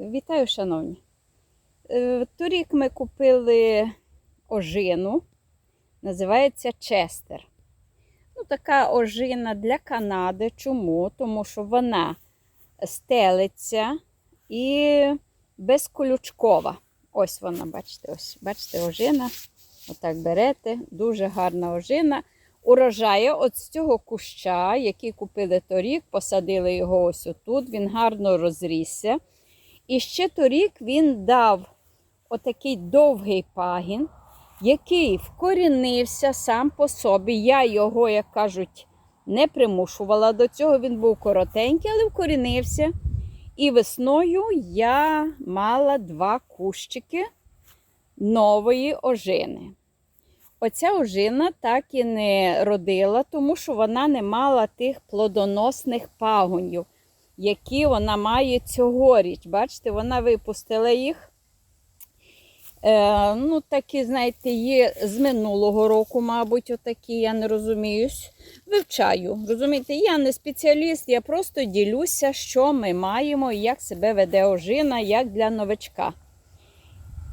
Вітаю, шановні. Е, Торік ми купили ожину, називається Честер. Ну, така ожина для Канади. Чому? Тому що вона стелиться і безколючкова. Ось вона, бачите, ось, бачите, ожина. Отак берете, дуже гарна ожина. Урожає от з цього куща, який купили торік, посадили його ось отут, він гарно розрісся. І ще торік він дав отакий довгий пагін, який вкорінився сам по собі. Я його, як кажуть, не примушувала до цього. Він був коротенький, але вкорінився. І весною я мала два кущики нової ожини. Оця ожина так і не родила, тому що вона не мала тих плодоносних пагонів, які вона має цьогоріч. Бачите, вона випустила їх. Е, ну, такі, знаєте, є з минулого року, мабуть, отакі, я не розуміюсь. Вивчаю. Розумієте, я не спеціаліст, я просто ділюся, що ми маємо як себе веде ожина, як для новачка.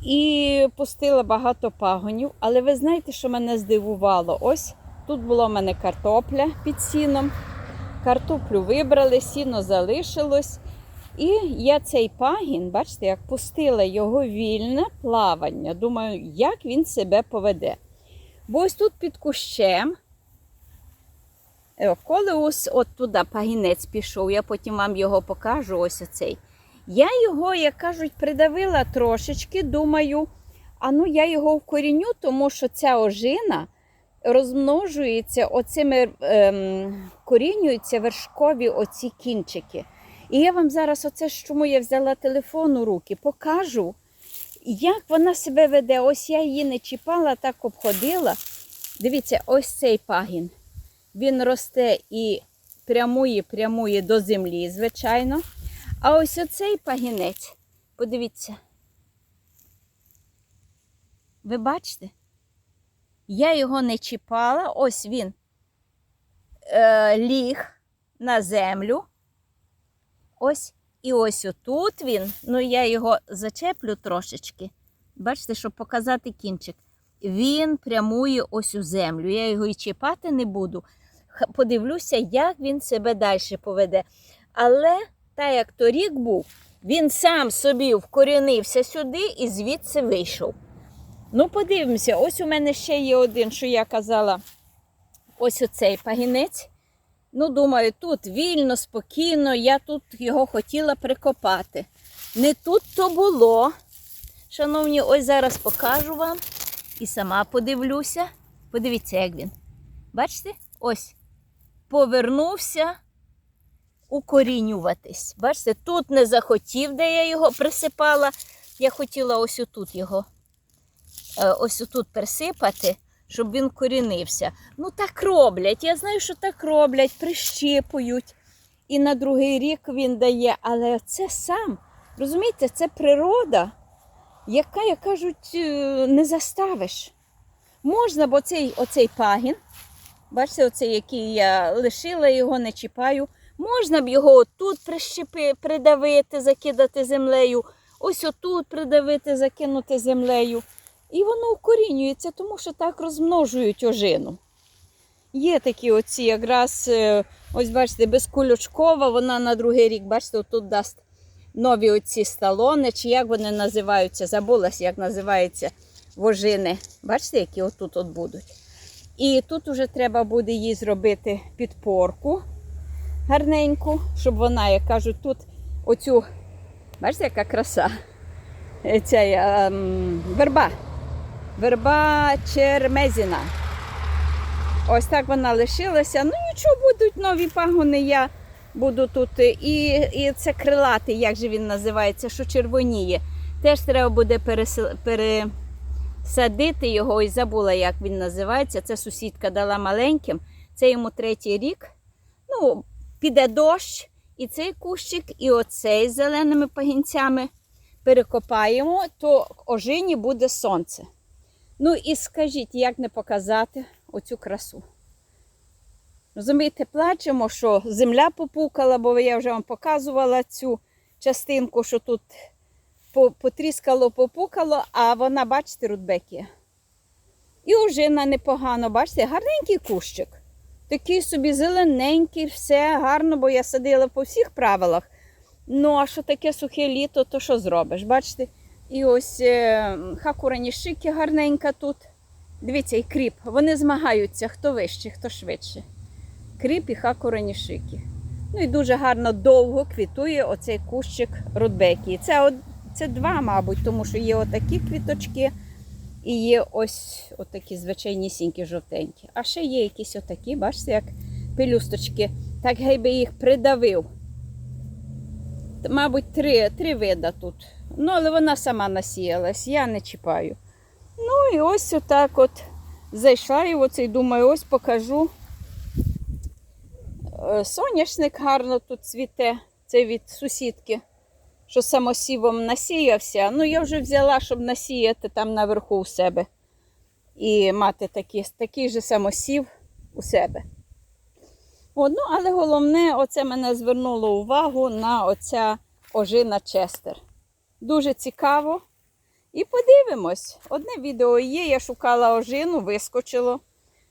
І пустила багато пагонів. Але ви знаєте, що мене здивувало? Ось тут була в мене картопля під сіном. Картоплю вибрали, сіно залишилось. І я цей пагін, бачите, як пустила його вільне плавання. Думаю, як він себе поведе. Бо ось тут під кущем, е, коли ось от туди пагінець пішов, я потім вам його покажу, ось оцей. Я його, як кажуть, придавила трошечки, думаю, а ну я його вкоріню, тому що ця ожина розмножується оцими ем, корінюються вершкові оці кінчики. І я вам зараз, оце чому я взяла телефон у руки, покажу, як вона себе веде. Ось я її не чіпала, так обходила. Дивіться, ось цей пагін. Він росте і прямує, прямує до землі, звичайно. А ось оцей пагінець, подивіться. Ви бачите? Я його не чіпала, ось він е, ліг на землю. Ось. І ось отут він, ну я його зачеплю трошечки. Бачите, щоб показати кінчик. Він прямує ось у землю. Я його і чіпати не буду. Подивлюся, як він себе далі поведе. Але та як торік був, він сам собі вкорінився сюди і звідси вийшов. Ну, подивимося, ось у мене ще є один, що я казала, ось оцей пагінець. Ну, думаю, тут вільно, спокійно, я тут його хотіла прикопати. Не тут то було. Шановні, ось зараз покажу вам і сама подивлюся. Подивіться, як він. Бачите? Ось. Повернувся укорінюватись. Бачите, тут не захотів, де я його присипала. Я хотіла ось отут його ось отут присипати, щоб він корінився. Ну так роблять. Я знаю, що так роблять, прищіпують. І на другий рік він дає. Але це сам, розумієте, це природа, яка, як кажуть, е, не заставиш. Можна, бо цей оцей пагін, бачите, оцей, який я лишила, його не чіпаю. Можна б його отут прищепи, придавити, закидати землею, ось отут придавити, закинути землею. І воно укорінюється, тому що так розмножують ожину. Є такі оці якраз, е, ось бачите, безкулючкова, вона на другий рік, бачите, тут дасть нові оці сталони, чи як вони називаються, забулась, як називаються вожини. Бачите, які отут от будуть. І тут вже треба буде їй зробити підпорку гарненьку, щоб вона, як кажуть, тут оцю, бачите, яка краса. Ця ем, верба. Верба чермезіна. Ось так вона лишилася. Ну нічого, будуть нові пагони. Я буду тут. І, і це крилатий, як же він називається, що червоніє. Теж треба буде пересадити його і забула, як він називається. Це сусідка дала маленьким. Це йому третій рік. Ну, піде дощ, і цей кущик, і оцей з зеленими пагінцями перекопаємо, то ожині буде сонце. Ну і скажіть, як не показати оцю красу? Розумієте, плачемо, що земля попукала, бо я вже вам показувала цю частинку, що тут потріскало, попукало, а вона, бачите, рудбеки. І ожина непогано, бачите, гарненький кущик. Такий собі зелененький, все гарно, бо я садила по всіх правилах. Ну, а що таке сухе літо, то що зробиш? Бачите? І ось е, хакуранішики гарненька тут. Дивіться, і кріп. Вони змагаються, хто вище, хто швидше. Кріп і хакуранішики. Ну і дуже гарно довго квітує оцей кущик рудбекі. Це, це два, мабуть, тому що є отакі квіточки і є ось отакі звичайнісінькі жовтенькі. А ще є якісь отакі, бачите, як пелюсточки. Так гей би їх придавив. Мабуть, три, три вида тут. Ну, але вона сама насіялась, я не чіпаю. Ну і ось отак от зайшла і оце і думаю, ось покажу. Е, Соняшник гарно тут цвіте, це від сусідки, що самосівом насіявся. Ну, я вже взяла, щоб насіяти там наверху у себе. І мати такий, такий же самосів у себе. О, ну, але головне, оце мене звернуло увагу на оця ожина Честер. Дуже цікаво. І подивимось. Одне відео є, я шукала ожину, вискочило,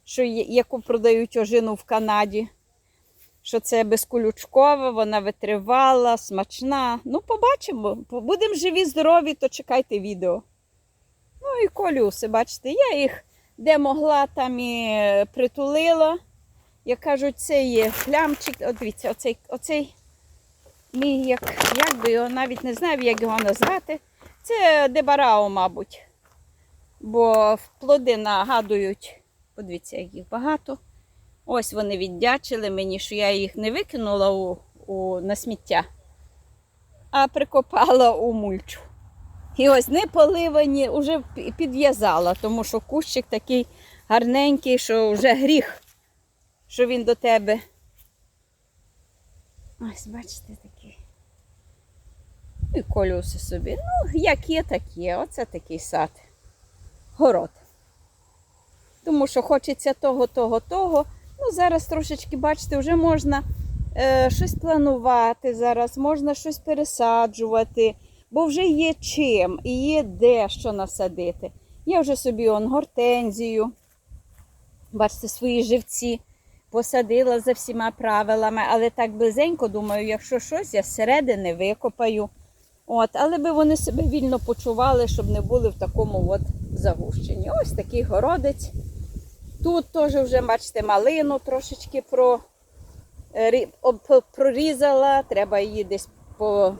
що яку продають ожину в Канаді. Що це безколючкова, вона витривала, смачна. Ну, побачимо. Будемо живі, здорові, то чекайте відео. Ну і колюси, бачите, я їх де могла, там і е, притулила. Як кажуть, це є плямчик. От дивіться, оцей, оцей мій, як, як би його навіть не знаю, як його назвати. Це дебарао, мабуть. Бо плоди нагадують, подивіться, як їх багато. Ось вони віддячили мені, що я їх не викинула у, у, на сміття, а прикопала у мульчу. І ось не поливані, вже підв'язала, тому що кущик такий гарненький, що вже гріх, що він до тебе. Ось, бачите, такий. І колюси собі. Ну, як є, так є. Оце такий сад. Город. Тому що хочеться того, того, того. Ну, зараз трошечки, бачите, вже можна е, щось планувати зараз, можна щось пересаджувати, бо вже є чим і є де що насадити. Я вже собі он гортензію, бачите, свої живці посадила за всіма правилами, але так близенько, думаю, якщо щось, я зсередини викопаю. От, але би вони себе вільно почували, щоб не були в такому от загущенні. Ось такий городець. Тут теж вже, бачите, малину трошечки про, е, прорізала, треба її десь по,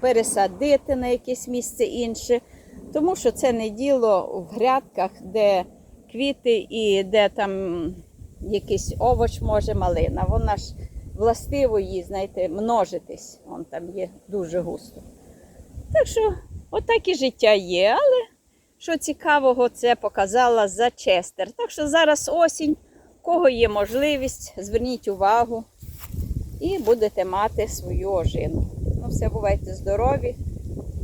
пересадити на якесь місце інше. Тому що це не діло в грядках, де квіти і де там якийсь овоч може малина. Вона ж властиво їй, знаєте, множитись. Вон там є дуже густо. Так що, отак і життя є, але що цікавого, це показала за Честер. Так що зараз осінь, кого є можливість, зверніть увагу і будете мати свою ожину. Ну, все, бувайте здорові,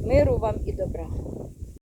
миру вам і добра.